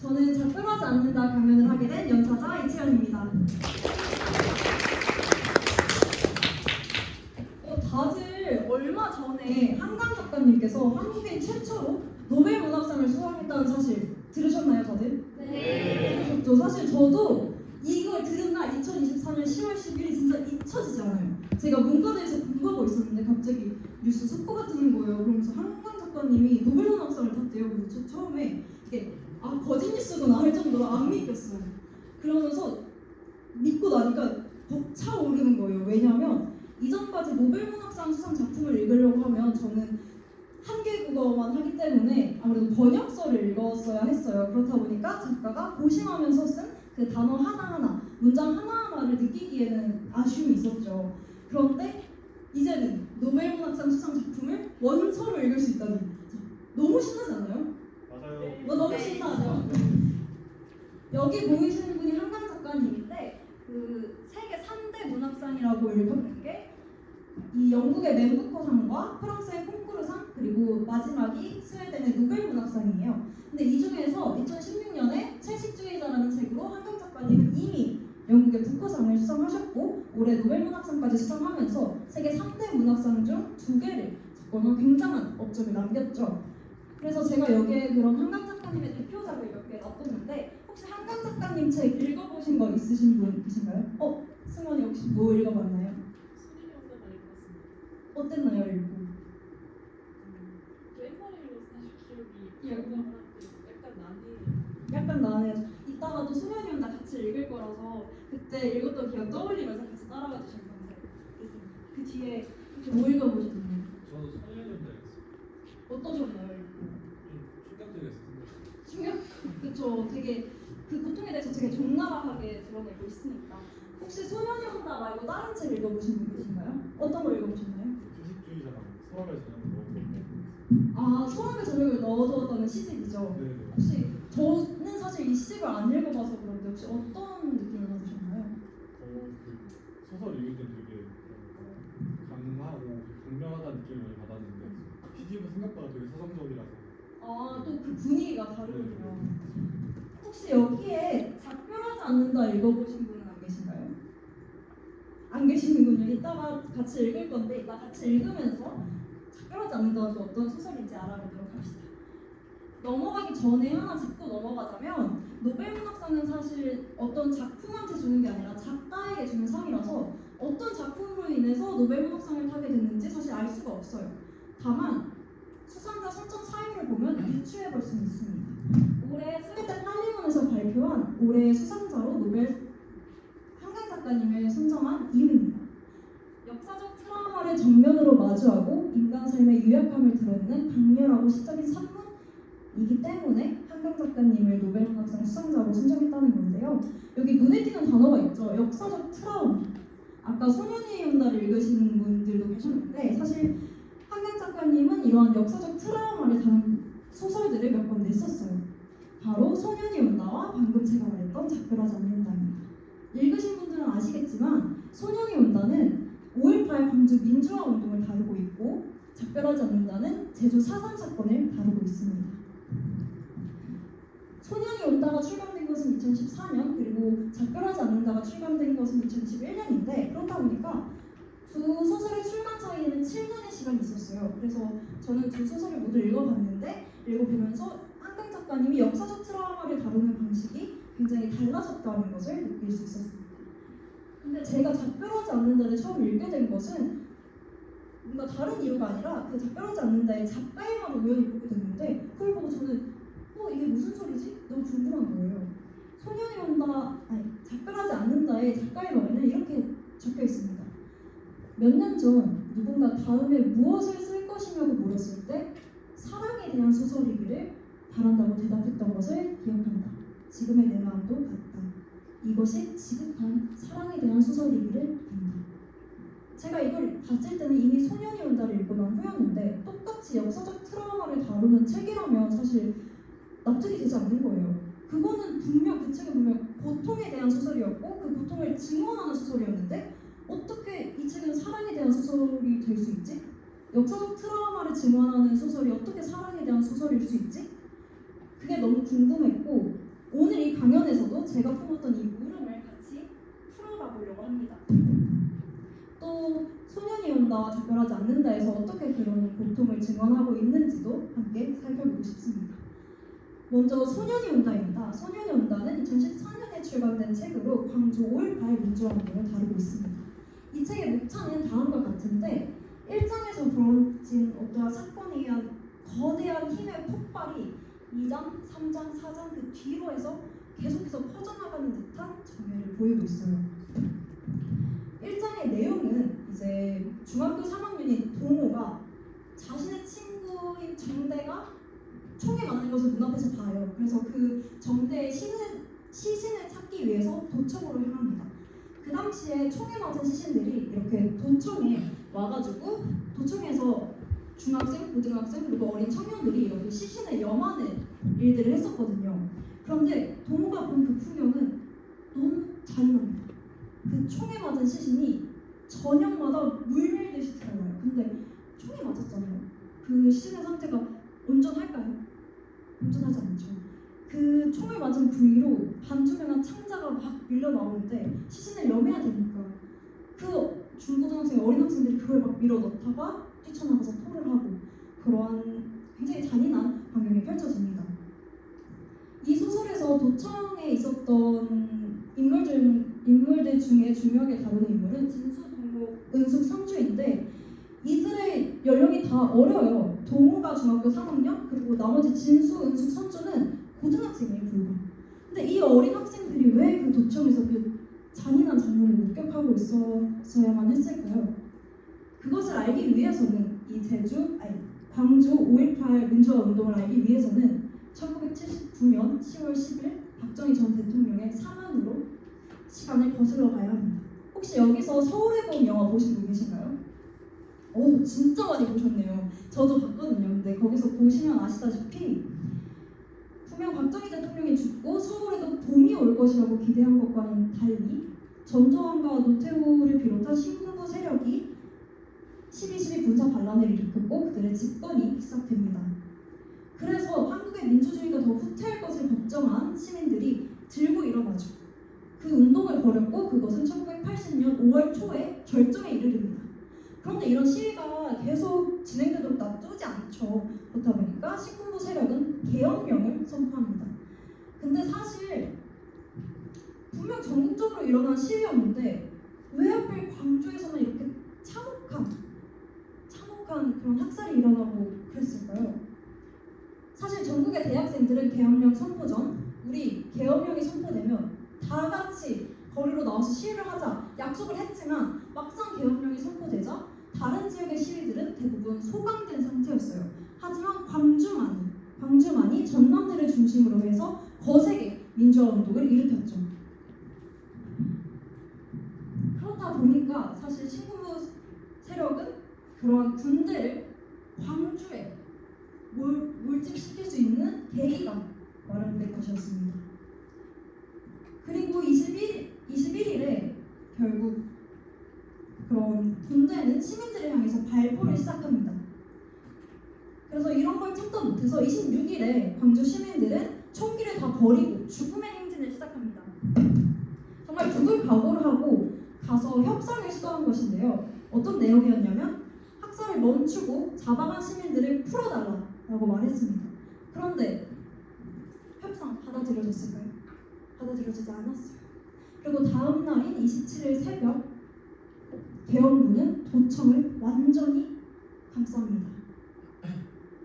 저는 작별하지 않는다 강연을 하게 된 연사자 이채연입니다. 어, 다들 얼마 전에 한강 작가님께서 한국인 최초로 노벨 문학상을 수상했다는 사실 들으셨나요, 다들? 네. 저 사실 저도 이걸 들은 날 2024년 10월 10일이 진짜 잊혀지지 않아요. 제가 문과대에서 공부하고 있었는데 갑자기 뉴스 속보가 뜨는 거예요. 그러면서 한강 작가님이 노벨 문학상을 탔대요. 그래서 저 처음에 이게 아 거짓 뉴스구나 할 정도로 안 믿겼어요. 그러면서 믿고 나니까 벅차오르는 거예요. 왜냐하면 이전까지 노벨 문학상 수상 작품을 읽으려고 하면 저는 한개 국어만 하기 때문에 아무래도 번역서를 읽었어야 했어요. 그렇다 보니까 작가가 고심하면서 쓴 그 단어 하나하나, 문장 하나하나를 느끼기에는 아쉬움이 있었죠. 그런데 이제는 노벨 문학상 수상 작품을 원서로 읽을 수 있다니 너무 신나지 않아요? 뭐 너무 신나죠? 여기 보이시는 분이 한강 작가님인데 그 세계 3대 문학상이라고 일컫는 게 이 영국의 맨부커상과 프랑스의 콩쿠르상 그리고 마지막이 스웨덴의 노벨 문학상이에요. 근데 이 중에서 2016년에 채식주의자라는 책으로 한강 작가님은 이미 영국의 부커상을 수상하셨고 올해 노벨 문학상까지 수상하면서 세계 3대 문학상 중 두 개를 적어놓은 굉장한 업적을 남겼죠. 그래서 제가 여기에 그런 한강 작가님의 대표작을 몇 개 놔뒀는데 혹시 한강 작가님 책 읽어보신 거 있으신 분 계신가요? 어? 승원이 혹시 뭐 읽어봤나요? 어땠나요 읽고? 나는데 약간 나네. 약간 나네요. 이따가도 소년이 온다 같이 읽을 거라서 그때 읽었던 기억 떠올리면서 같이 따라가 주시면 감사하겠습니다. 그 뒤에 혹시 뭐 읽어보셨나요? 저도 소년연대 어떠셨나요 읽고? 충격적이었어요. 충격? 그쵸 되게 그 고통에 대해서 되게 적나라하게 드러내고 있으니까 혹시 소년이 온다 말고 다른 책 읽어보신 분 계신가요? 어떤 걸 읽어보셨나요? 주식주의자가 서울에 저녁 먹었는데. 아 소원의 저녁을 넣어두었다는 시집이죠. 네. 혹시 저는 사실 이 시집을 안 읽어봐서 그런데 혹시 어떤 느낌을 받으셨나요? 어 그 소설 읽을 때 되게 강하고 강렬하다는 느낌을 많이 받았는데 시집은 생각보다 되게 서정적이라서 아 또 그 분위기가 다르군요. 혹시 여기에 작별하지 않는다 읽어보신 분은 안 계신가요? 안 계시는군요. 이따가 같이 읽을 건데 이따 같이 읽으면서 작별하지 않는다가 어떤 소설인지 알아보도록 합시다. 넘어가기 전에 하나 짚고 넘어가자면 노벨 문학상은 사실 어떤 작품한테 주는 게 아니라 작가에게 주는 상이라서 어떤 작품으로 인해서 노벨 문학상을 타게 됐는지 사실 알 수가 없어요. 다만 수상자 선정 사유를 보면 유추해 볼 수는 있습니다. 올해 할리문에서 발표한 올해 수상자로 노벨 한강 작가님을 선정한 이유입니다. 역사적 트라우마를 정면으로 마주하고 인간 삶의 유약함을 드러내는 강렬하고 시적인 산문이기 때문에 한강 작가님을 노벨 문학상 수상자로 선정했다는 건데요. 여기 눈에 띄는 단어가 있죠. 역사적 트라우마. 아까 소년이의 연다를 읽으시는 분들도 계셨는데 사실 한강 작가님은 이러한 역사적 트라우마를 담은 소설들을 몇 권 냈었어요. 바로 소년이 온다와 방금 제가 말했던 작별하지 않는다입니다. 읽으신 분들은 아시겠지만 소년이 온다는 5.18 광주 민주화 운동을 다루고 있고 작별하지 않는다는 제주 4.3 사건을 다루고 있습니다. 소년이 온다가 출간된 것은 2014년 그리고 작별하지 않는다가 출간된 것은 2021년인데 그렇다 보니까 두 소설의 출간 사이에는 7년의 시간이 있었어요. 그래서 저는 두 소설을 모두 읽어봤는데 읽어보면서 작가님이 역사적 트라우마를 다루는 방식이 굉장히 달라졌다는 것을 느낄 수 있었습니다. 근데 제가 작별하지 않는다를 처음 읽게 된 것은 뭔가 다른 이유가 아니라 그 작별하지 않는다의 작가의말을 우연히 보게 됐는데 그걸 보고 저는 어 이게 무슨 소리지? 너무 궁금한 거예요. 소년이 온다 아니 작별하지 않는다의 작가의 말에는 이렇게 적혀 있습니다. 몇 년 전 누군가 다음에 무엇을 쓸 것이냐고 물었을 때 사랑에 대한 소설이기를 바란다고 대답했던 것을 기억한다. 지금의 내 마음도 같다. 이것이 지극한 사랑에 대한 소설이기를 빈다. 제가 이걸 봤을 때는 이미 소년이 온다를 읽고 난 후였는데 똑같이 역사적 트라우마를 다루는 책이라면 사실 납득이 되지 않는 거예요. 그거는 분명 그 책은 분명 고통에 대한 소설이었고 그 고통을 증언하는 소설이었는데 어떻게 이 책은 사랑에 대한 소설이 될 수 있지? 역사적 트라우마를 증언하는 소설이 어떻게 사랑에 대한 소설일 수 있지? 그게 너무 궁금했고 오늘 이 강연에서도 제가 품었던 이 물음을 같이 풀어가 보려고 합니다. 또 소년이 온다 작별하지 않는다에서 어떻게 그런 고통을 증언하고 있는지도 함께 살펴보고 싶습니다. 먼저 소년이 온다입니다. 소년이 온다는 2014년에 출간된 책으로 광주 5.18 민주화운동을 다루고 있습니다. 이 책의 목차는 다음과 같은데 1장에서 벌어진 어떠한 사건에 의한 거대한 힘의 폭발이 2장, 3장, 4장 그 뒤로 해서 계속해서 퍼져나가는 듯한 장면을 보이고 있어요. 1장의 내용은 이제 중학교 3학년인 동호가 자신의 친구인 정대가 총에 맞는 것을 눈앞에서 봐요. 그래서 그 정대의 시신, 시신을 찾기 위해서 도청으로 향합니다. 그 당시에 총에 맞은 시신들이 이렇게 도청에 와가지고 도청에서 중학생, 고등학생 그리고 어린 청년들이 이렇게 시신을 염하는 일들을 했었거든요. 그런데 동호가 본 그 풍경은 너무 잔인합니다. 그 총에 맞은 시신이 저녁마다 물밀듯이 들어와요. 근데 총에 맞았잖아요. 그 시신의 상태가 온전할까요? 온전하지 않죠. 그 총을 맞은 부위로 반투명한 창자가 막 밀려 나오는데 시신을 염해야 되니까 그 중고등학생 어린 학생들이 그걸 막 밀어 넣다가 뛰쳐나가서 토를 하고 그러한 굉장히 잔인한 광경이 펼쳐집니다. 이 소설에서 도청에 있었던 인물 중, 인물들 중에 중요하게 다루는 인물은 진수, 동호, 은숙, 상주인데 이들의 연령이 다 어려요. 동호가 중학교 3학년 그리고 나머지 진수, 은숙, 선주는 고등학생이에요 불과. 근데 이 어린 학생들이 왜 그 도청에서 그 잔인한 장면을 목격하고 있었어야만 했을까요? 그것을 알기 위해서는 이 제주, 아니 광주 5.18 민주화 운동을 알기 위해서는 1979년 10월 10일 박정희 전 대통령의 사망으로 시간을 거슬러 가야 합니다. 혹시 여기서 서울의 봄 영화 보신 분 계신가요? 오 진짜 많이 보셨네요. 저도 봤거든요. 근데 거기서 보시면 아시다시피 분명 박정희 대통령이 죽고 서울에도 봄이 올 것이라고 기대한 것과는 달리 전두환과 노태우를 비롯한 신군부 세력이 12.12 군사 반란을 일으켰고 그들의 집권이 시작됩니다. 그래서 한국의 민주주의가 더 후퇴할 것을 걱정한 시민들이 들고 일어나죠. 그 운동을 벌였고 그것은 1980년 5월 초에 결정에 이르릅니다. 그런데 이런 시위가 계속 진행되도록 놔두지 않죠. 그렇다 보니까 신군부 세력은 계엄령을 선포합니다. 근데 사실 분명 전국적으로 일어난 시위였는데 왜 하필 광주에서만 이렇게 참혹한 참혹한 그런 학살이 일어나고 그랬을까요? 사실 전국의 대학생들은 계엄령 선포 전 우리 계엄령이 선포되면 다 같이 거리로 나와서 시위를 하자 약속을 했지만 막상 계엄령이 선포되자 다른 지역의 시위들은 대부분 소강된 상태였어요. 하지만 광주만이 광주만이 전남대를 중심으로 해서 거세게 민주화 운동을 일으켰죠. 그렇다 보니까 사실 신군부 세력은 그러한 군대를 광주에 몰, 몰집시킬 수 있는 계기가 마련될 것이었습니다. 그리고 21, 21일에 결국 그런 군대는 시민들을 향해서 발포를 시작합니다. 그래서 이런 걸 참다 못해서 26일에 광주 시민들은 총기를 다 버리고 죽음의 행진을 시작합니다. 정말 죽을 각오를 하고 가서 협상을 시도한 것인데요. 어떤 내용이었냐면 학살을 멈추고 잡아간 시민들을 풀어달라라고 말했습니다. 그런데 협상 받아들여졌을까요? 받아들여지지 않았어요. 그리고 다음 날인 27일 새벽 대원군은 도청을 완전히 감쌉니다.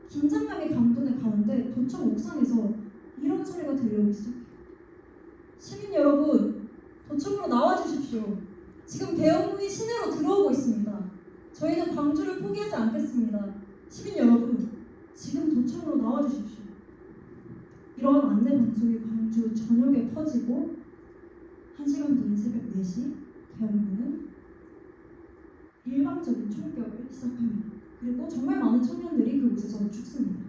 김장각의 강돈에 가는데 도청 옥상에서 이런 소리가 들려오기 시작해요. 시민 여러분, 도청으로 나와주십시오. 지금 대원군이 시내로 들어오고 있습니다. 저희는 광주를 포기하지 않겠습니다. 시민 여러분, 지금 도청으로 나와주십시오. 이러한 안내 방송이 광주 전역에 퍼지고 1시간 뒤인 새벽 4시 대원군은 일방적인 총격을 시작합니다. 그리고 정말 많은 청년들이 그곳에서 죽습니다.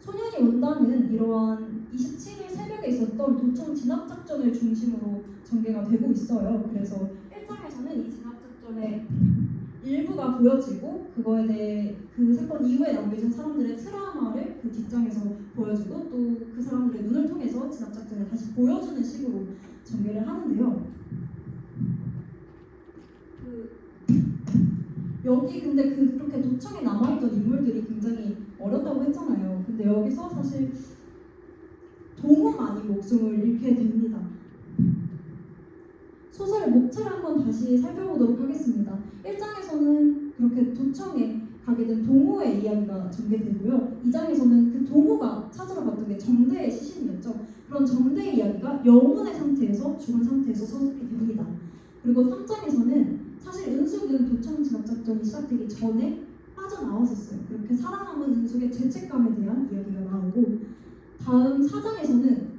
소년이 온다는 이러한 27일 새벽에 있었던 도청 진압 작전을 중심으로 전개가 되고 있어요. 그래서 1장에서는 이 진압 작전의 일부가 보여지고 그거에 대해 그 사건 이후에 남겨진 사람들의 트라우마를 그 뒷장에서 보여주고 또 그 사람들의 눈을 통해서 진압작전을 다시 보여주는 식으로 전개를 하는데요. 그 여기 근데 그 그렇게 도청에 남아있던 인물들이 굉장히 어렵다고 했잖아요. 근데 여기서 사실 동호만이 목숨을 잃게 됩니다. 소설의 목차를 한번 다시 살펴보도록 하겠습니다. 1장에서는 그렇게 도청에 가게 된 동호의 이야기가 전개되고요. 2장에서는 그 동호가 찾으러 갔던 게 정대의 시신이었죠. 그런 정대의 이야기가 영혼의 상태에서 죽은 상태에서 서술이 됩니다. 그리고 3장에서는 사실 은숙은 도청 진압작전이 시작되기 전에 빠져나왔었어요. 그렇게 살아남은 은숙의 죄책감에 대한 이야기가 나오고 다음 4장에서는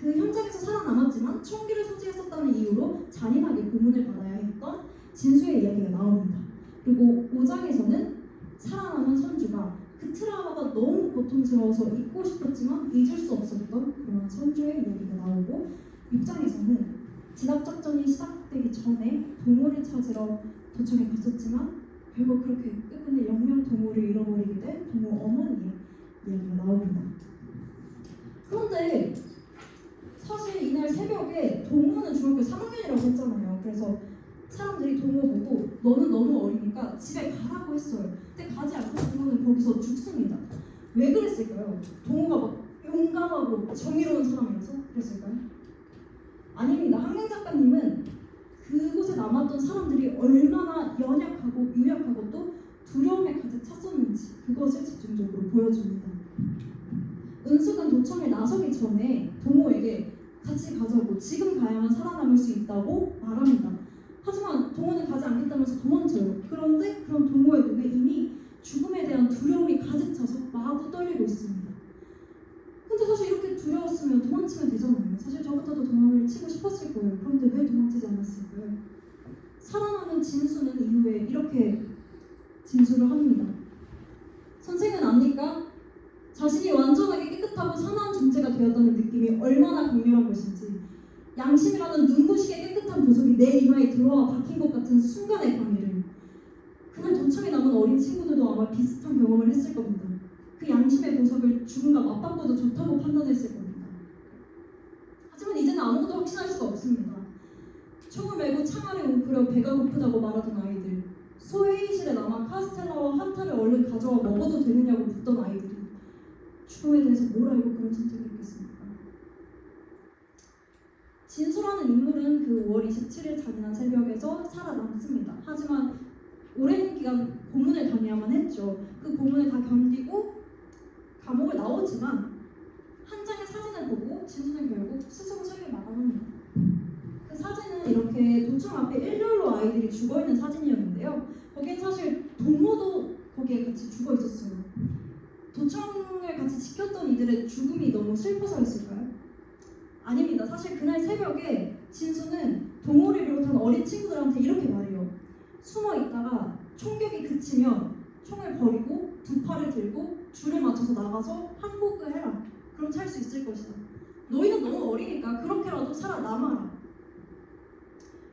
그 현장에서 살아남았지만 총기를 소지했었다는 이유로 잔인하게 고문을 받아야 했던 진수의 이야기가 나옵니다. 그리고 5장에서는 살아남은 선주가 그 트라우마가 너무 고통스러워서 잊고 싶었지만 잊을 수 없었던 그런 선주의 이야기가 나오고 6장에서는 진압작전이 시작되기 전에 동호를 찾으러 도청에 갔었지만 결국 그렇게 끝끝내 영영 동호를 잃어버리게 된 동호 어머니의 이야기가 나옵니다. 그런데 사실 이날 새벽에 동호는 중학교 3학년이라고 했잖아요. 그래서 사람들이 동호 보고 너는 너무 어리니까 집에 가라고 했어요. 근데 가지 않고 동호는 거기서 죽습니다. 왜 그랬을까요? 동호가 막 용감하고 정의로운 사람이라서 그랬을까요? 아닙니다. 황경 작가님은 그곳에 남았던 사람들이 얼마나 연약하고 유약하고 또 두려움에 가득 찼었는지 그것을 집중적으로 보여줍니다. 은숙은 도청에 나서기 전에 동호에게 같이 가자고 지금 가야만 살아남을 수 있다고 말합니다. 하지만 동호는 가지 않겠다면서 도망쳐요. 그런데 그런 동호의 눈에 이미 죽음에 대한 두려움이 가득 차서 마구 떨리고 있습니다. 근데 사실 이렇게 두려웠으면 도망치면 되잖아요. 사실 저 같아도 도망을 치고 싶었을 거예요. 그런데 왜 도망치지 않았을까요? 살아남은 진수는 이후에 이렇게 진술을 합니다. 선생은 압니까? 자신이 완전하게 깨끗하고 선한 존재가 되었다는 느낌이 얼마나 강렬한 것인지 양심이라는 눈부시게 깨끗한 보석이 내 이마에 들어와 박힌 것 같은 순간의 감회를 그날 도청에 남은 어린 친구들도 아마 비슷한 경험을 했을 겁니다. 그 양심의 보석을 죽음과 맞바꿔도 좋다고 판단했을 겁니다. 하지만 이제는 아무것도 확신할 수가 없습니다. 총을 메고 창 아래 웅크려 배가 고프다고 말하던 아이들 소회의실에 남아 카스텔라와 한타를 얼른 가져와 먹어도 되느냐고 묻던 아이들이 죽음에 대해서 뭘 알고 그런 선택을 했겠습니까? 진수라는 인물은 그 5월 27일 잔인한 새벽에서 살아남습니다. 하지만 오랜 기간 고문을 당해야만 했죠. 그 고문을 다 견디고 감옥을 나오지만 한 장의 사진을 보고 진수는 결국 스스로 책을 마감합니다. 그 사진은 이렇게 도청 앞에 일렬로 아이들이 죽어 있는 사진이었는데요. 거기엔 사실 동호도 거기에 같이 죽어 있었어요. 도청을 같이 지켰던 이들의 죽음이 너무 슬퍼서였을까요? 아닙니다. 사실 그날 새벽에 진수는 동호를 비롯한 어린 친구들한테 이렇게 말해요. 숨어 있다가 총격이 그치면 총을 버리고 두 팔을 들고 줄을 맞춰서 나가서 항복을 해라. 그럼 살수 있을 것이다. 너희는 너무 어리니까 그렇게라도 살아남아라.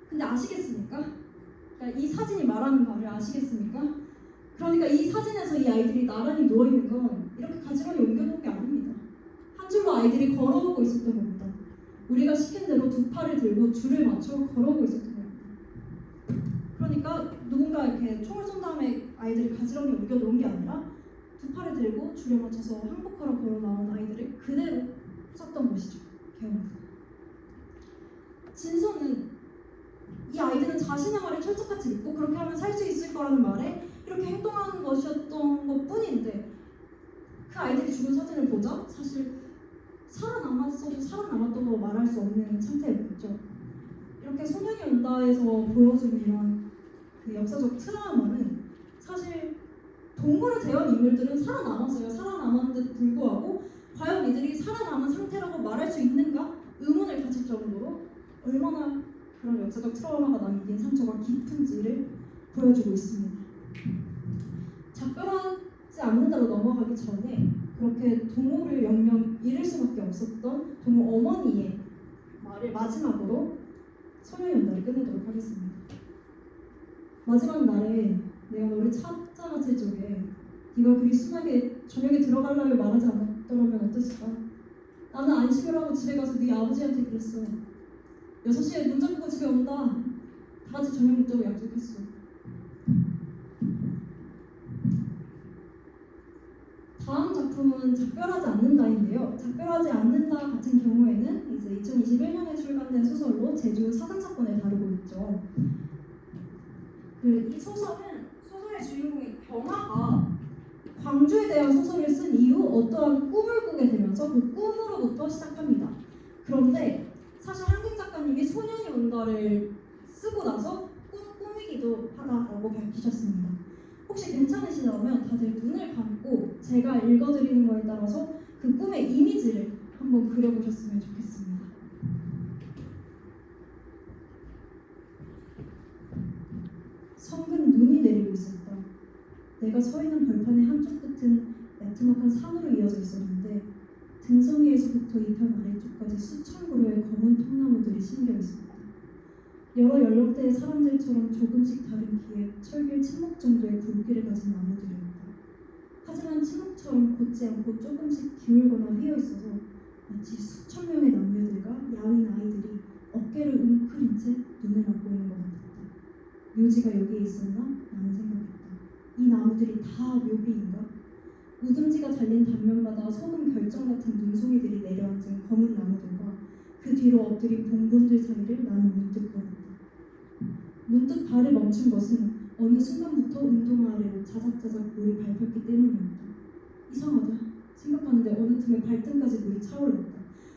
근데 아시겠습니까? 그러니까 이 사진이 말하는 말을 아시겠습니까? 그러니까 이 사진에서 이 아이들이 나란히 누워 있는 건 이렇게 가지런히 옮겨놓은 게 아닙니다. 한 줄로 아이들이 걸어오고 있었던 겁니다. 우리가 시킨 대로 두 팔을 들고 줄을 맞춰 걸어오고 있었던 겁니다. 그러니까 누군가 이렇게 총을 쏜 다음에 아이들이 가지런히 옮겨 놓은 게 아니라 두 팔을 들고 줄에 맞춰서 항복하러 걸어 나온 아이들을 그대로 쐈던 것이죠. 개헌. 진서는 이 아이들은 자신의 말에 철석같이 믿고 그렇게 하면 살 수 있을 거라는 말에 이렇게 행동하는 것이었던 것 뿐인데 그 아이들이 죽은 사진을 보자 사실 살아남았어도 살아남았다고 말할 수 없는 상태였죠. 이렇게 소년이 온다에서 보여주는 이런 그 역사적 트라우마는 사실 동물을 대한 인물들은 살아남았어요. 살아남았는데도 불구하고 과연 이들이 살아남은 상태라고 말할 수 있는가 의문을 가질 정도로 얼마나 그런 역사적 트라우마가 남긴 상처가 깊은지를 보여주고 있습니다. 작별하지 않는 대로 넘어가기 전에 그렇게 동호를 영영 잃을 수밖에 없었던 동호 어머니의 말을 마지막으로 소녀의 연달을 끝내도록 하겠습니다. 마지막 날에 내가 너를 찾잖아 제쪽에 네가 그리 순하게 저녁에 들어가려고 말하지 않았더라면 어땠을까? 나는 안식을 하고 집에 가서 네 아버지한테 그랬어 6시에 문 잠그고 집에 온다 다 같이 저녁 먹자고 약속했어 다음 작품은 작별하지 않는다인데요. 작별하지 않는다 같은 경우에는 이제 2021년에 출간된 소설로 제주 사상 사건을 다루고 있죠. 그 이 소설은 소설의 주인공인 경아가 광주에 대한 소설을 쓴 이후 어떠한 꿈을 꾸게 되면서 그 꿈으로부터 시작합니다. 그런데 사실 한국 작가님이 소년이 온다를 쓰고 나서 꿈 꾸미기도 하다라고 밝히셨습니다. 혹시 괜찮으시다면 다들 눈을 감고 제가 읽어드리는 거에 따라서 그 꿈의 이미지를 한번 그려보셨으면 좋겠습니다. 성근 눈이 내리고 있었다. 내가 서 있는 벌판의 한쪽 끝은 야트막한 산으로 이어져 있었는데 등성이에서부터 이편 아래쪽까지 수천 그루의 검은 통나무들이 심겨 있었다. 여러 연령대의 사람들처럼 조금씩 다른 키에 철길 침묵 정도의 굵기를 가진 나무들이었다. 하지만 침묵처럼 곧지 않고 조금씩 기울거나 휘어 있어서 마치 수천 명의 남녀들과 야윈 아이들이 어깨를 웅크린 채 눈을 맞고 있는 것 같았다. 묘지가 여기에 있었나? 라는 생각했다. 이 나무들이 다 묘비인가? 우등지가 달린 단면마다 소금 결정 같은 눈송이들이 내려앉은 검은 나무들과 그 뒤로 엎드린 봉분들 사이를 나는 문득 보았다. 문득 발을 멈춘 것은 어느 순간부터 운동 아래로 자작자작 물이 밟혔기 때문이었다. 이상하다. 생각하는데 어느 틈에 발등까지 물이 차올랐다.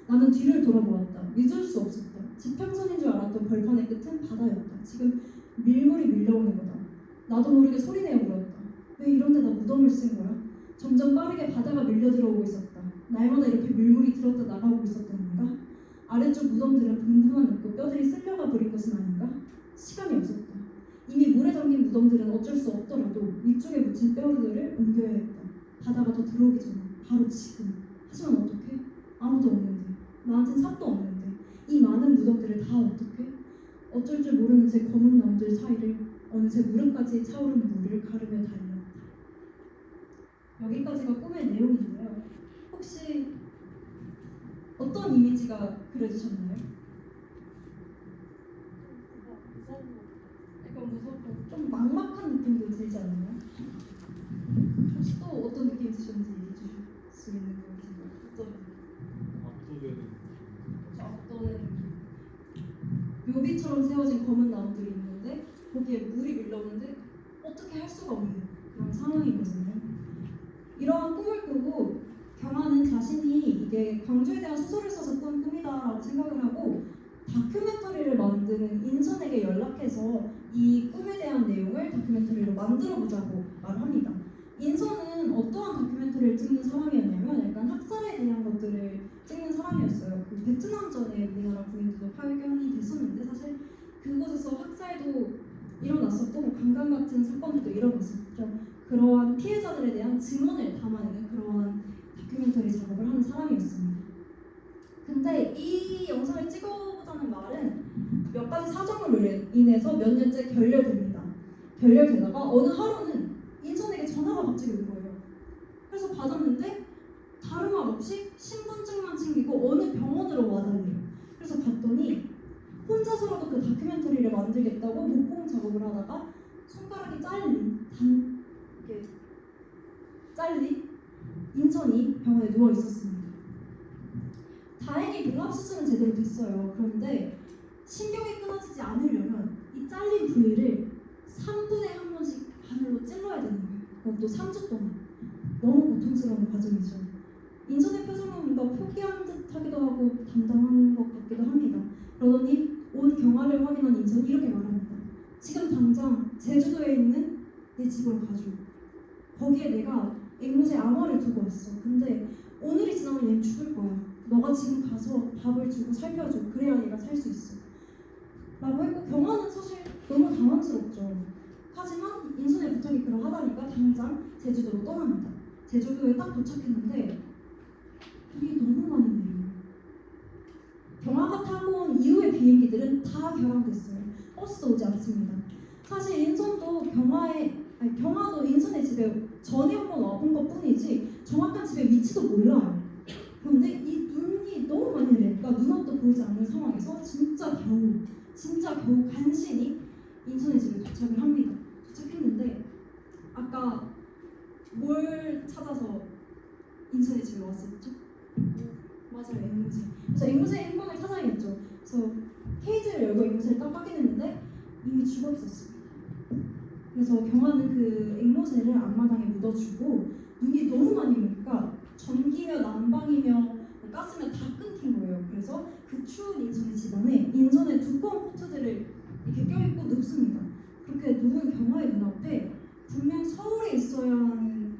나는 뒤를 돌아보았다. 믿을 수 없었다. 지평선인 줄 알았던 벌판의 끝은 바다였다. 지금 밀물이 밀려오는 거다. 나도 모르게 소리내어 물었다. 왜 이런 데다 무덤을 쓴 거야? 점점 빠르게 바다가 밀려 들어오고 있었다. 날마다 이렇게 밀물이 들었다 나가고 있었던 건가? 아래쪽 무덤들은 붕붕한 없고 뼈들이 쓸려가 버린 것은 아닌가? 시간이 없었다. 이미 물에 잠긴 무덤들은 어쩔 수 없더라도 위쪽에 묻힌 뼈들을 옮겨야 했다. 바다가 더 들어오기 전에 바로 지금. 하지만 어떻게? 아무도 없는데 나한텐 삽도 없는데 이 많은 무덤들을 다 어떻게? 어쩔 줄 모르는 제 검은 나무들 사이를 어느새 무릎까지 차오르는 물을 가르며 달렸다. 여기까지가 꿈의 내용인데요. 혹시 어떤 이미지가 그려지셨나요? 무서운 거. 약간 무섭고 좀 막막한 느낌도 들지 않나요? 혹시 또 어떤 느낌이 드셨는지 얘기해 주실 수 있는 거 있나요? 어떤 압도되는 어떤 묘비처럼 세워진 검은 나무들이 있는데 거기에 물이 밀려오는데 어떻게 할 수가 없는 그런 상황이거든요. 이러한 꿈을 꾸고 경아는 자신이 이게 광주에 대한 소설을 써서 꾼 꿈이다라고 생각을 하고 다큐멘터리를 만드는 인선에게 연락해서 이 꿈에 대한 내용을 다큐멘터리로 만들어 보자고 말합니다. 인선은 어떠한 다큐멘터리를 찍는 사람이었냐면 약간 학살에 대한 것들을 찍는 사람이었어요. 그 베트남전에 우리나라 군인들도 파견이 됐었는데 사실 그곳에서 학살도 일어났었고 뭐 강간 같은 사건들도 일어났었죠. 그러한 피해자들에 대한 증언을 담아내는 그러한 다큐멘터리 작업을 하는 사람이었습니다. 이 영상을 찍어보자는 말은 몇 가지 사정으로 인해서 몇 년째 결렬됩니다. 결렬되다가 어느 하루는 인선에게 전화가 갑자기 온 거예요. 그래서 받았는데 다른 말 없이 신분증만 챙기고 어느 병원으로 와달래요. 그래서 봤더니 혼자서라도 그 다큐멘터리를 만들겠다고 목공 작업을 하다가 손가락이 잘린 단 이렇게 잘린 인천이 병원에 누워 있었습니다. 다행히 봉합 수술은 제대로 됐어요. 그런데 신경이 끊어지지 않으려면 이 잘린 부위를 3분의 한 번씩 바늘로 찔러야 되는 거예요. 그것도 3주 동안. 너무 고통스러운 과정이죠. 인천의 표정은 뭔가 포기한 듯 하기도 하고 담당한 것 같기도 합니다. 그러더니 온 경화를 확인한 인천이 이렇게 말합니다. 지금 당장 제주도에 있는 내 집으로 가줘. 거기에 내가 앵무새 암호를 두고 왔어. 근데 오늘이 지나면 얘 죽을 거야. 너가 지금 가서 밥을 주고 살펴줘. 그래야 얘가 살 수 있어. 라고 했고 경화는 사실 너무 당황스럽죠. 하지만 인선의 부탁이 그러하다니까 당장 제주도로 떠납니다. 제주도에 딱 도착했는데 비이 너무 많이 내려요. 경화가 타고 온 이후의 비행기들은 다 결항됐어요. 버스도 오지 않습니다. 사실 인선도 경화에 아, 아니, 경화도 인천의 집에 전에 한번 와본 것 뿐이지 정확한 집의 위치도 몰라요. 그런데 이 눈이 너무 많이 내리니까 눈앞도 보이지 않는 상황에서 진짜 겨우 진짜 겨우 간신히 인천의 집에 도착을 합니다. 도착했는데 아까 뭘 찾아서 인천의 집에 왔었죠? 맞아요, 앵무새. 그래서 앵무새의 행방을 찾아야겠죠. 그래서 케이지를 열고 앵무새를 딱 확인했는데 이미 죽어 있었습니다. 그래서 경화는 그 앵무새를 앞마당에 묻어주고 눈이 너무 많이 오니까 전기며 난방이며 가스며 다 끊긴 거예요. 그래서 그 추운 인천의 집 안에 인천의 두꺼운 코트들을 이렇게 껴입고 눕습니다. 그렇게 누운 경화의 눈앞에 분명 서울에 있어야 하는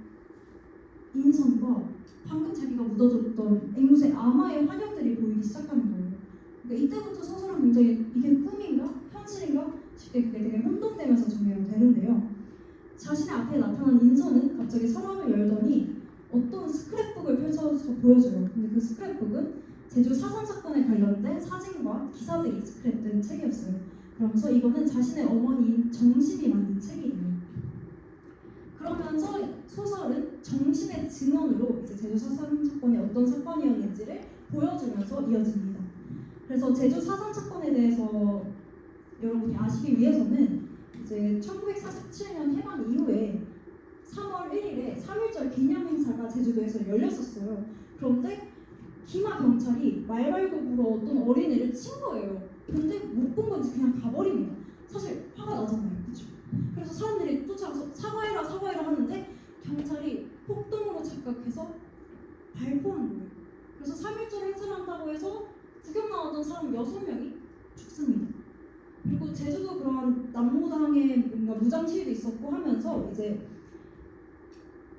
인천과 방금 자기가 묻어줬던 앵무새 아마의 환영들이 보이기 시작하는 거예요. 그러니까 이때부터 소설은 굉장히 이게 꿈인가 현실인가 싶게 그게 되게 혼동되면서 정리가 되는데요. 자신의 앞에 나타난 인선은 갑자기 서랍을 열더니 어떤 스크랩북을 펼쳐서 보여줘요. 근데 그 스크랩북은 제주 사상 사건에 관련된 사진과 기사들이 스크랩된 책이었어요. 그러면서 이거는 자신의 어머니인 정심이 만든 책이에요. 그러면서 소설은 정심의 증언으로 이제 제주 사상 사건이 어떤 사건이었는지를 보여주면서 이어집니다. 그래서 제주 사상 사건에 대해서 여러분이 아시기 위해서는 이제 1947년 해방 이후에 3월 1일에 3.1절 기념 행사가 제주도에서 열렸었어요. 그런데 기마 경찰이 말발굽으로 어떤 어린애를 친 거예요. 근데 못 본 건지 그냥 가버립니다. 사실 화가 나잖아요. 그렇죠? 그래서 사람들이 쫓아가서 사과해라 사과해라 하는데 경찰이 폭동으로 착각해서 발포한 거예요. 그래서 3.1절 행사를 한다고 해서 구경 나왔던 사람 6명이 죽습니다. 그리고 제주도 그런 남로당에 뭔가 무장 시위도 있었고 하면서 이제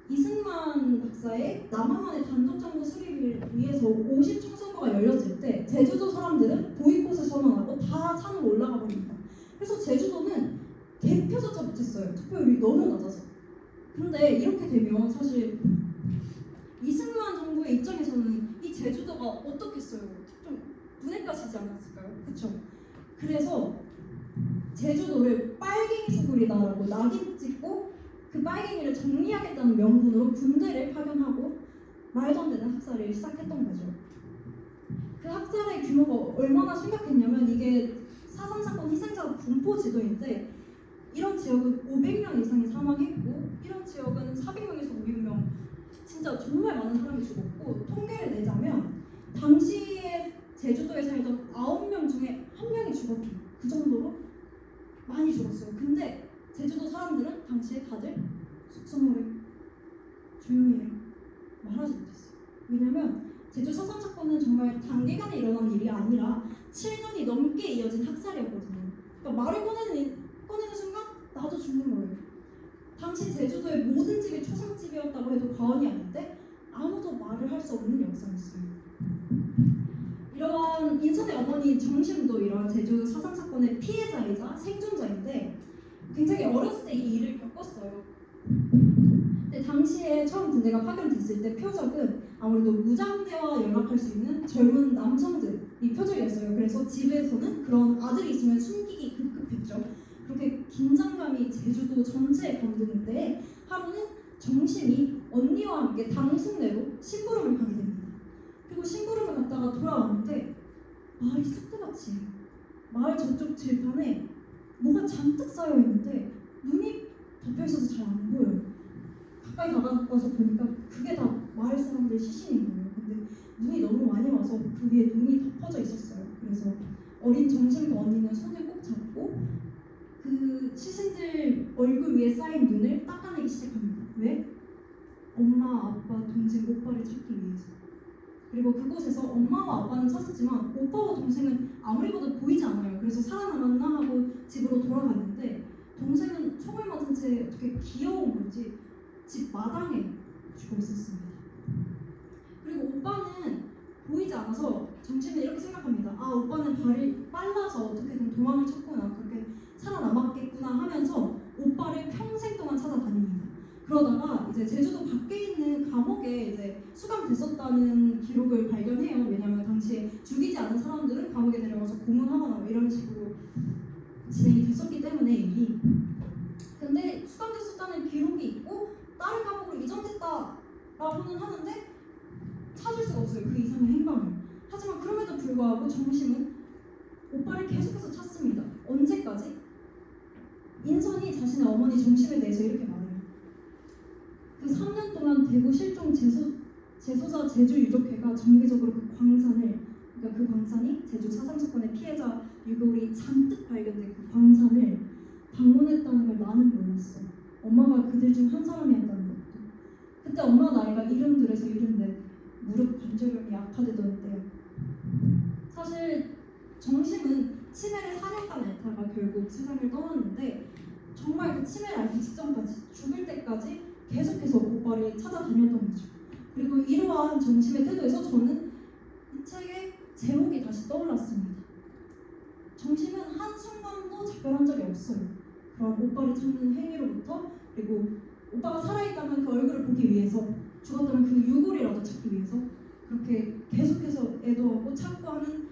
이승만 박사의 남한만의 단독 정부 수립을 위해서 50 총 선거가 열렸을 때 제주도 사람들은 보이콧을 선언하고 다 산으로 올라가 버립니다. 그래서 제주도는 대표조차 못했어요. 투표율이 너무 낮아서. 근데 이렇게 되면 사실 이승만 정부의 입장에서는 이 제주도가 어떻겠어요? 좀 눈에 까지지 않았을까요? 그렇죠? 그래서 제주도를 빨갱이 소굴이다라고 낙인 찍고 그 빨갱이를 정리하겠다는 명분으로 군대를 파견하고 말도 안 되는 학살을 시작했던 거죠. 그 학살의 규모가 얼마나 심각했냐면 이게 사상 사건 희생자 분포 지도인데 이런 지역은 500명 이상이 사망했고 이런 지역은 400명에서 500명 진짜 정말 많은 사람이 죽었고 통계를 내자면 당시에 제주도에 살던 9명 중에 한 명이 죽었대요. 그 정도로 많이 죽었어요. 근데 제주도 사람들은 당시에 다들 숙소모를 조용히 해요. 말하지 못했어요. 왜냐면 제주 사상 사건은 정말 단기간에 일어난 일이 아니라 7년이 넘게 이어진 학살이었거든요. 그러니까 말을 꺼내는, 꺼내는 순간 나도 죽는 거예요. 당시 제주도의 모든 집이 초상집이었다고 해도 과언이 아닌데 아무도 말을 할 수 없는 역사였어요. 이러한 인천의 어머니 정심도 이러한 제주 사상 사건의 피해자이자 생존자인데 굉장히 어렸을 때 이 일을 겪었어요. 근데 당시에 처음 군대가 파견됐을 때 표적은 아무래도 무장대와 연락할 수 있는 젊은 남성들 이 표적이었어요. 그래서 집에서는 그런 아들이 있으면 숨기기 급급했죠. 그렇게 긴장감이 제주도 전체에 감도는데 하루는 정심이 언니와 함께 당숙내로 심부름을 가게 됩니다. 그리고 심부름을 갔다가 돌아왔는데 마을이 쑥대밭이 마을 저쪽 들판에 뭐가 잔뜩 쌓여 있는데 눈이 덮여 있어서 잘 안 보여요. 가까이 다가가서 보니까 그게 다 마을 사람들 시신인 거예요. 근데 눈이 너무 많이 와서 그 위에 눈이 덮어져 있었어요. 그래서 어린 정심과 언니는 손을 꼭 잡고 그 시신들 얼굴 위에 쌓인 눈을 닦아내기 시작합니다. 왜? 엄마, 아빠, 동생, 오빠를 찾기 위해서. 그리고 그곳에서 엄마와 아빠는 찾았지만 오빠와 동생은 아무리 봐도 보이지 않아요. 그래서 살아남았나 하고 집으로 돌아갔는데 동생은 총을 맞은 채 어떻게 귀여운 건지 집 마당에 죽어 있었습니다. 그리고 오빠는 보이지 않아서 정신은 이렇게 생각합니다. 아 오빠는 발이 빨라서 어떻게든 도망을 쳤구나 그렇게 살아남았겠구나 하면서 오빠를 평생 동안 찾아다닙니다. 그러다가 이제 제주도 밖에 있는 감옥에 이제 수감됐었다는 기록을 발견해요. 왜냐하면 당시에 죽이지 않은 사람들은 감옥에 데려가서 고문하거나 뭐 이런 식으로 진행이 됐었기 때문에 일이. 근데 수감됐었다는 기록이 있고 다른 과목으로 이전됐다라고는 하는데 찾을 수가 없어요. 그 이상의 행방을. 하지만 그럼에도 불구하고 정심은 오빠를 계속해서 찾습니다. 언제까지? 인선이 자신의 어머니 정심에 대해서 이렇게 3년 동안 대구 실종 재소, 재소자 제주 유족회가 정기적으로 그 광산을 그러니까 그 광산이 제주 사상 사건의 피해자 유골이 잔뜩 발견된 그 광산을 방문했다는 걸 나는 몰랐어. 엄마가 그들 중 한 사람이었다는 것도. 그때 엄마 나이가 이른둘에서 이른데 무릎 관절염이 악화되던 때요. 사실 정심은 치매를 4년간 앓다가 결국 세상을 떠났는데 정말 그 치매를 앓기 직전까지 죽을 때까지 계속해서 오빠를 찾아다녔던 거죠. 그리고 이러한 정심의 태도에서 저는 이 책의 제목이 다시 떠올랐습니다. 정심은 한순간도 작별한 적이 없어요. 그런 오빠를 찾는 행위로부터 그리고 오빠가 살아있다면 그 얼굴을 보기 위해서 죽었다면 그 유골이라도 찾기 위해서 그렇게 계속해서 애도하고 찾고 하는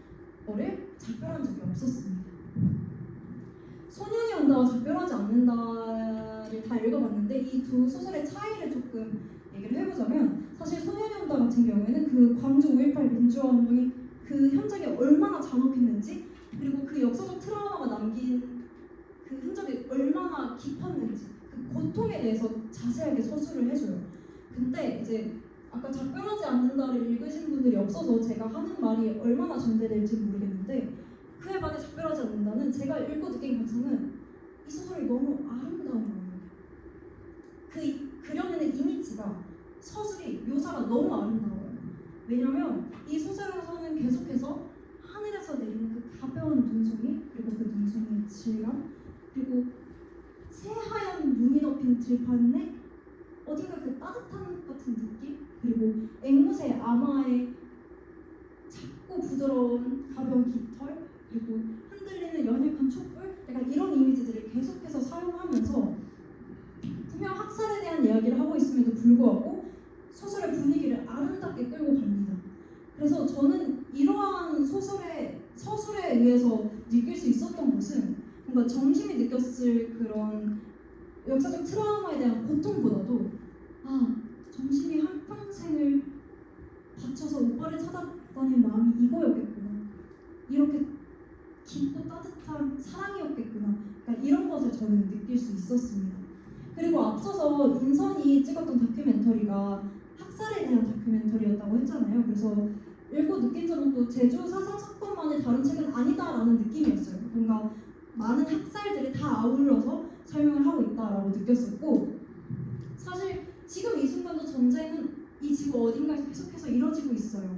거를 작별한 적이 없었습니다. 소년이 온다와 작별하지 않는다 를다 읽어봤는데 이 두 소설의 차이를 조금 얘기를 해보자면 사실 소년이 온다 같은 경우에는 그 광주 5.18 민주화 운동이 그 현장에 얼마나 잔혹했는지 그리고 그 역사적 트라우마가 남긴 그 흔적이 얼마나 깊었는지 그 고통에 대해서 자세하게 서술을 해줘요. 근데 이제 아까 작별하지 않는다를 읽으신 분들이 없어서 제가 하는 말이 얼마나 전달될지 모르겠는데 그에 반해 작별하지 않는다는 제가 읽고 느낀 감성은 이 소설이 너무 아름다운. 그 그려내는 이미지가 서술이 묘사가 너무 아름다워요. 왜냐면 이 소설에서는 계속해서 하늘에서 내리는 그 가벼운 눈송이 그리고 그 눈송이의 질감 그리고 새하얀 눈이 덮인 들판에 어딘가 그 따뜻한 것 같은 느낌 그리고 앵무새 아마의 작고 부드러운 가벼운 깃털 그리고 흔들리는 연약한 촛불 약간 이런 이미지들을 계속해서 사용하면서 학살에 대한 이야기를 하고 있음에도 불구하고 소설의 분위기를 아름답게 끌고 갑니다. 그래서 저는 이러한 소설의 서술에 의해서 느낄 수 있었던 것은 뭔가 정심이 느꼈을 그런 역사적 트라우마에 대한 고통보다도 아 정심이 한 평생을 바쳐서 오빠를 찾아다닌 마음이 이거였겠구나 이렇게 깊고 따뜻한 사랑이었겠구나 그러니까 이런 것을 저는 느낄 수 있었습니다. 그리고 앞서서 인선이 찍었던 다큐멘터리가 학살에 대한 다큐멘터리였다고 했잖아요. 그래서 읽고 느낀 점은 또 제주 사상 사건만의 다른 책은 아니다라는 느낌이었어요. 뭔가 많은 학살들이 다 아울러서 설명을 하고 있다라고 느꼈었고 사실 지금 이 순간도 전쟁은 이 지구 어딘가에서 계속해서 이뤄지고 있어요.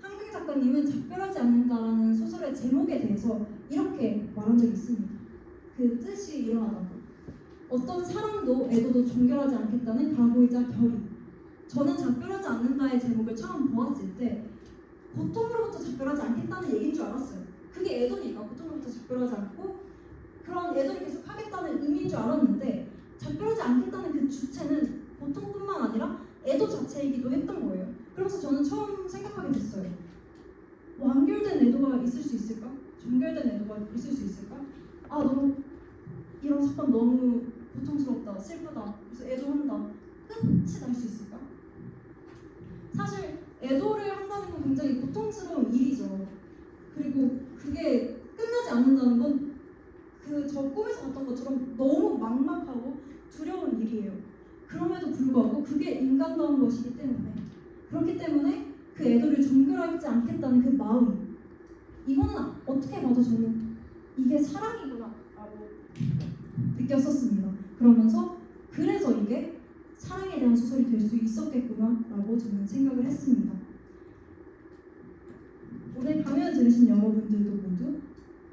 한글 작가님은 작별하지 않는다라는 소설의 제목에 대해서 이렇게 말한 적이 있습니다. 그 뜻이 일어나다고. 어떤 사랑도 애도도 종결하지 않겠다는 각오이자 결의. 저는 작별하지 않는다의 제목을 처음 보았을 때 고통으로부터 작별하지 않겠다는 얘기인 줄 알았어요. 그게 애도니까 고통으로부터 작별하지 않고 그런 애도를 계속 하겠다는 의미인 줄 알았는데 작별하지 않겠다는 그 주체는 고통뿐만 아니라 애도 자체이기도 했던 거예요. 그래서 저는 처음 생각하게 됐어요. 완결된 애도가 있을 수 있을까? 종결된 애도가 있을 수 있을까? 아 너무 이런 사건 너무 고통스럽다, 슬프다, 그래서 애도한다. 끝이 날 수 있을까? 사실 애도를 한다는 건 굉장히 고통스러운 일이죠. 그리고 그게 끝나지 않는다는 건 그 저 꿈에서 봤던 것처럼 너무 막막하고 두려운 일이에요. 그럼에도 불구하고 그게 인간다운 것이기 때문에 그렇기 때문에 그 애도를 종결하지 않겠다는 그 마음 이거는 어떻게 봐도 저는 이게 사랑이구나라고 느꼈었습니다. 그러면서 그래서 이게 사랑에 대한 소설이 될 수 있었겠구나라고 저는 생각을 했습니다. 오늘 강연 들으신 여러분들도 모두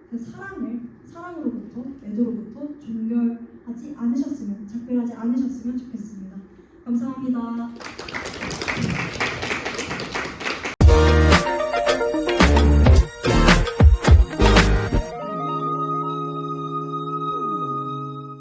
그 사랑을 사랑으로부터 애도로부터 종결하지 않으셨으면 작별하지 않으셨으면 좋겠습니다. 감사합니다.